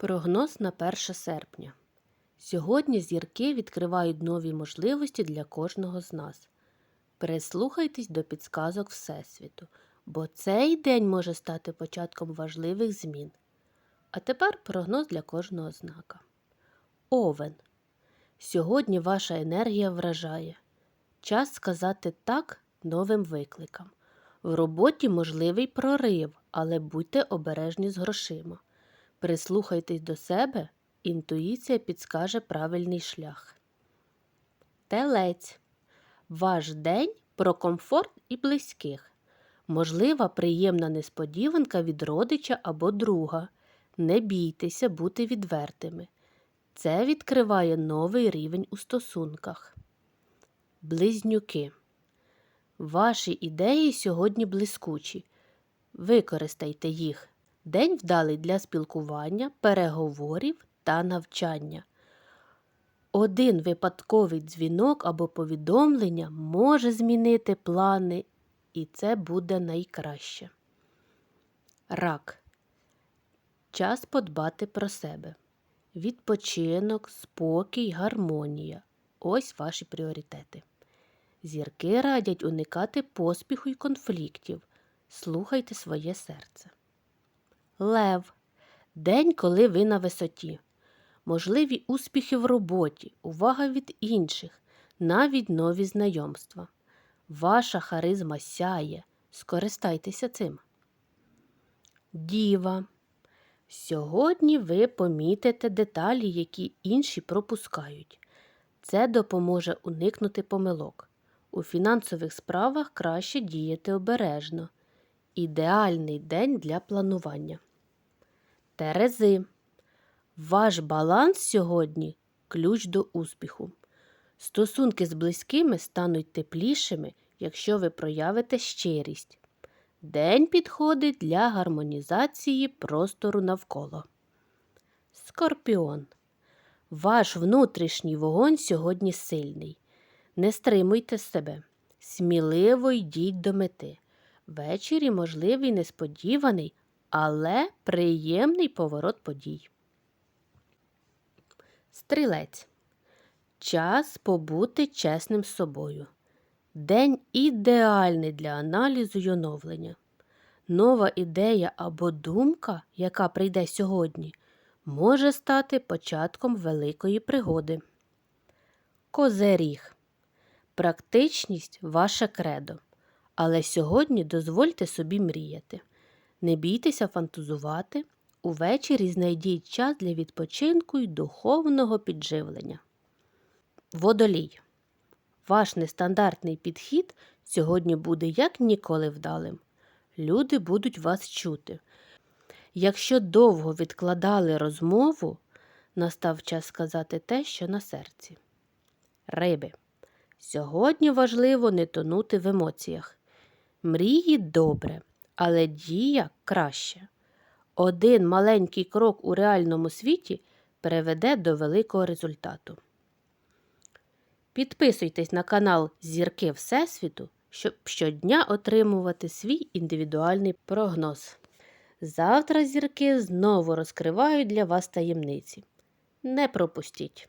Прогноз на 1 серпня. Сьогодні зірки відкривають нові можливості для кожного з нас. Прислухайтесь до підсказок Всесвіту, бо цей день може стати початком важливих змін. А тепер прогноз для кожного знака. Овен. Сьогодні ваша енергія вражає. Час сказати так новим викликам. В роботі можливий прорив, але будьте обережні з грошима. Прислухайтесь до себе, інтуїція підскаже правильний шлях. Телець. Ваш день про комфорт і близьких. Можлива приємна несподіванка від родича або друга. Не бійтеся бути відвертими. Це відкриває новий рівень у стосунках. Близнюки. Ваші ідеї сьогодні блискучі. Використайте їх. День вдалий для спілкування, переговорів та навчання. Один випадковий дзвінок або повідомлення може змінити плани, і це буде найкраще. Рак. Час подбати про себе. Відпочинок, спокій, гармонія. Ось ваші пріоритети. Зірки радять уникати поспіху й конфліктів. Слухайте своє серце. Лев. День, коли ви на висоті. Можливі успіхи в роботі, увага від інших, навіть нові знайомства. Ваша харизма сяє. Скористайтеся цим. Діва. Сьогодні ви помітите деталі, які інші пропускають. Це допоможе уникнути помилок. У фінансових справах краще діяти обережно. Ідеальний день для планування. Терези. Ваш баланс сьогодні ключ до успіху. Стосунки з близькими стануть теплішими, якщо ви проявите щирість. День підходить для гармонізації простору навколо. Скорпіон. Ваш внутрішній вогонь сьогодні сильний. Не стримуйте себе. Сміливо йдіть до мети. Ввечері можливий несподіваний, але приємний поворот подій. Стрілець. Час побути чесним з собою. День ідеальний для аналізу й оновлення. Нова ідея або думка, яка прийде сьогодні, може стати початком великої пригоди. Козеріг. Практичність ваше кредо. Але сьогодні дозвольте собі мріяти. Не бійтеся фантазувати. Увечері знайдіть час для відпочинку й духовного підживлення. Водолій. Ваш нестандартний підхід сьогодні буде як ніколи вдалим. Люди будуть вас чути. Якщо довго відкладали розмову, настав час сказати те, що на серці. Риби. Сьогодні важливо не тонути в емоціях. Мрії добре, але дія краще. Один маленький крок у реальному світі приведе до великого результату. Підписуйтесь на канал Зірки Всесвіту, щоб щодня отримувати свій індивідуальний прогноз. Завтра зірки знову розкривають для вас таємниці. Не пропустіть!